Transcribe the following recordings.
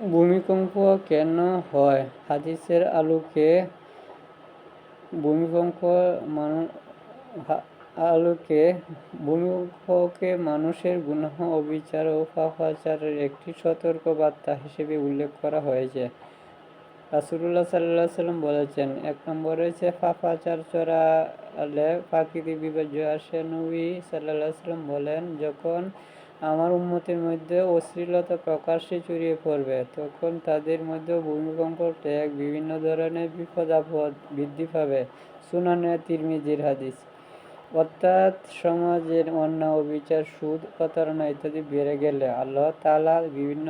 ভূমিকম্প কেন হয়? হাদিসের আলোকে ভূমিকম্প মানু- আলোকে ভূমিকম্পকে মানুষের গুনাহ, অবিচার ও পাপাচারের একটি সতর্ক বার্তা হিসেবে উল্লেখ করা হয়েছে। রাসুল্লাহ সাল্লাহ সাল্লাম বলেছেন, এক নম্বর হয়েছে পাপাচার চড়ালে প্রাকৃতিক বিপর্যয় আসে। নবী সাল্লাহ সাল্লাম বলেন, যখন আমার উন্মতির মধ্যে অশ্লীলতা প্রকাশ্যে ছড়িয়ে পড়বে। তখন তাদের মধ্যে ভূমিকম্প, ট্যাগ, বিভিন্ন ধরনের বিপদ আপদ বৃদ্ধি পাবে। সুনানে তিরমিজির হাদিস। অর্থাৎ সমাজের অন্যায়, অবিচার, সুদ, প্রতারণা ইত্যাদি বেড়ে গেলে আল্লাহ তালা বিভিন্ন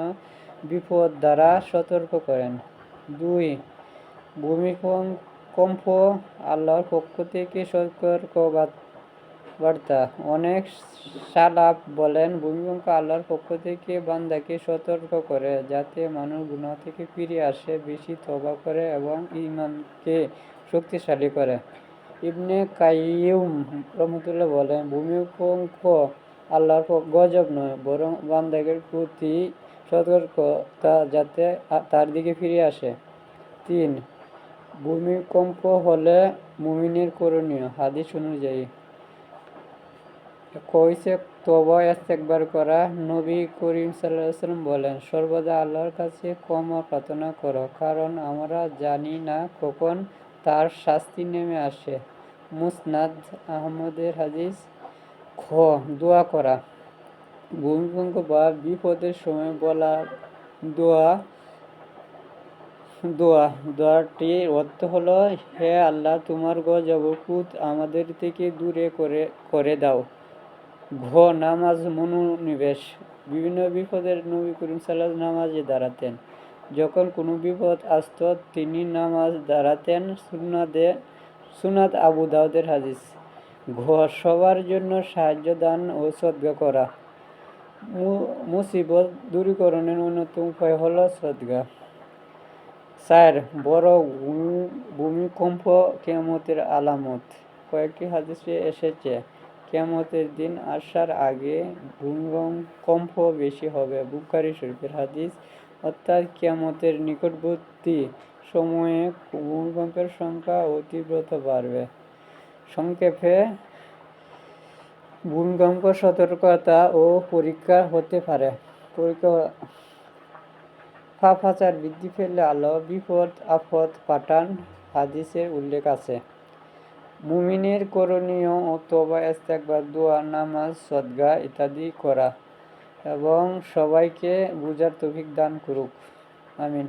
বিপদ দ্বারা সতর্ক করেন। দুই, ভূমিকম্প আল্লাহর পক্ষ থেকে সতর্ক বার্তা। অনেক সালাপ বলেন, ভূমিকম্প আল্লাহর পক্ষ থেকে বান্দাকে সতর্ক করে, যাতে মানুষ গুণা থেকে ফিরে আসে, বেশি তবা করে এবং ইমানকে শক্তিশালী করে। ইবনে কাইয়ুম রহমতুল্লাহ বলেন, ভূমিকম্প আল্লাহর গজব নয়, বরং বান্দাকের প্রতি সতর্কতা যাতে তার দিকে ফিরে আসে। তিন, ভূমিকম্প হলে মুমিনের করণীয়, হাদিস অনুযায়ী। কইছে তবা একবার করা। নবী করিম সাল্লাম বলেন, সর্বদা আল্লাহর কাছে ক্ষমা প্রার্থনা করো, কারণ আমরা জানি না কখন তার শাস্তি নেমে আসে। মুসনাদ আহমদের হাদিস, খ, দোয়া করা। ভূমিকম্প বা বিপদের সময় বলা দোয়া দোয়া দোয়াটির অর্থ হলো, হে আল্লাহ, তোমার গজবকুত আমাদের থেকে দূরে করে করে দাও। ঘ, নামাজ, মনোনিবেশ। বিভিন্ন বিপদের নবী করিম সাল্লাহ নামাজে দাঁড়াতেন। যখন কোনো বিপদ আসত, তিনি নামাজ দাঁড়াতেন সুনাদে সুনাদ আবু দাউদের হাদিস। ঘ, সবার জন্য সাহায্য দান ও সদ্গা করা। মুসিবত দূরীকরণের অন্যতম উপায় হল সদ্গা। চার, বড় ভূমিকম্প কেমতের আলামত। কয়েকটি হাদিসে এসেছে। কেমতের দিন আসার আগে ভূমিকম্প বেশি হবে। বুকারি শরীফের হাদিস, অর্থাৎ কেমতের নিকটবর্তী সময়ে ভূমিকম্পের সংখ্যা ও তীব্রতা বাড়বে। সংক্ষেপে, ভূমিকম্প, সতর্কতা ও পরীক্ষা হতে পারে। পরীক্ষা পাপাচার বৃদ্ধি পেলে আলো বিপদ আপদ পাঠান, হাদিসের উল্লেখ আছে। মুমিনের করণীয় অথবা ইস্তেকবার দোয়া, নামাজ, সদগা ইত্যাদি করা এবং সবাইকে বুঝার তৌফিক দান করুক। আমিন।